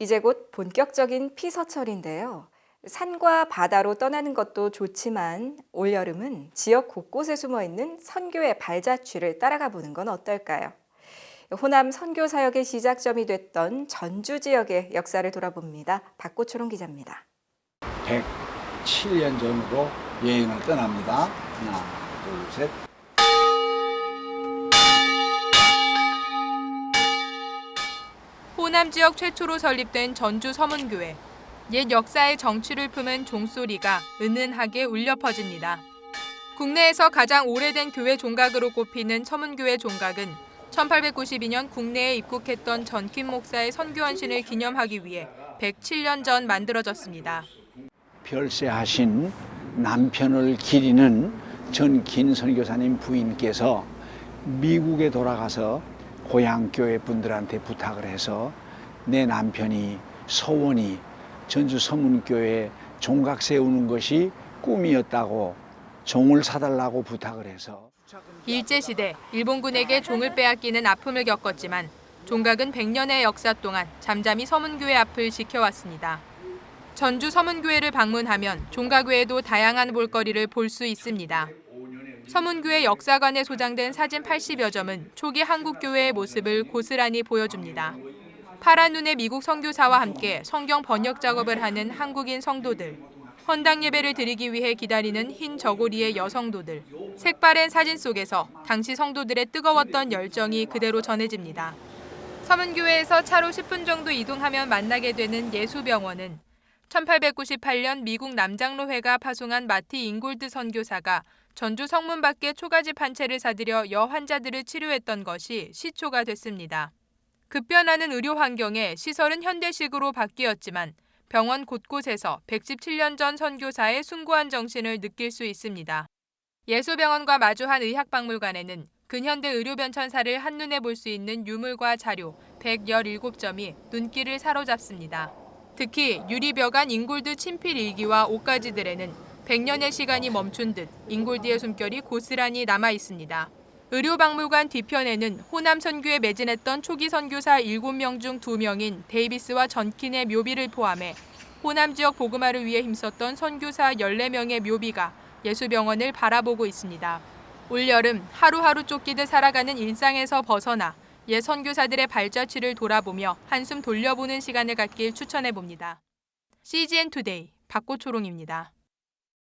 이제 곧 본격적인 피서철인데요. 산과 바다로 떠나는 것도 좋지만 올여름은 지역 곳곳에 숨어 있는 선교의 발자취를 따라가 보는 건 어떨까요? 호남 선교 사역의 시작점이 됐던 전주 지역의 역사를 돌아봅니다. 박고초롱 기자입니다. 107년 전으로 여행을 떠납니다. 하나, 둘, 셋. 호남 지역 최초로 설립된 전주 서문교회. 옛 역사의 정취를 품은 종소리가 은은하게 울려 퍼집니다. 국내에서 가장 오래된 교회 종각으로 꼽히는 서문교회 종각은 1892년 국내에 입국했던 전킴 목사의 선교헌신을 기념하기 위해 107년 전 만들어졌습니다. 별세하신 남편을 기리는 전긴 선교사님 부인께서 미국에 돌아가서 고향 교회 분들한테 부탁을 해서 내 남편이 서원이 전주 서문교회 종각 세우는 것이 꿈이었다고 종을 사달라고 부탁을 해서 일제시대 일본군에게 종을 빼앗기는 아픔을 겪었지만 종각은 100년의 역사 동안 잠잠히 서문교회 앞을 지켜왔습니다. 전주 서문교회를 방문하면 종각 외에도 다양한 볼거리를 볼 수 있습니다. 서문교회 역사관에 소장된 사진 80여 점은 초기 한국교회의 모습을 고스란히 보여줍니다. 파란 눈의 미국 선교사와 함께 성경 번역 작업을 하는 한국인 성도들, 헌당 예배를 드리기 위해 기다리는 흰 저고리의 여성도들, 색바랜 사진 속에서 당시 성도들의 뜨거웠던 열정이 그대로 전해집니다. 서문교회에서 차로 10분 정도 이동하면 만나게 되는 예수병원은 1898년 미국 남장로회가 파송한 마티 잉골드 선교사가 전주 성문 밖에 초가집 한 채를 사들여 여 환자들을 치료했던 것이 시초가 됐습니다. 급변하는 의료 환경에 시설은 현대식으로 바뀌었지만 병원 곳곳에서 117년 전 선교사의 숭고한 정신을 느낄 수 있습니다. 예수병원과 마주한 의학박물관에는 근현대 의료 변천사를 한눈에 볼 수 있는 유물과 자료 117점이 눈길을 사로잡습니다. 특히 유리벽안 잉골드 친필 일기와 옷가지들에는 100년의 시간이 멈춘 듯 잉골드의 숨결이 고스란히 남아 있습니다. 의료박물관 뒤편에는 호남 선교에 매진했던 초기 선교사 7명 중 2명인 데이비스와 전킨의 묘비를 포함해 호남 지역 복음화를 위해 힘썼던 선교사 14명의 묘비가 예수병원을 바라보고 있습니다. 올여름 하루하루 쫓기듯 살아가는 일상에서 벗어나 옛 선교사들의 발자취를 돌아보며 한숨 돌려보는 시간을 갖길 추천해 봅니다. CGN 투데이 박고초롱입니다.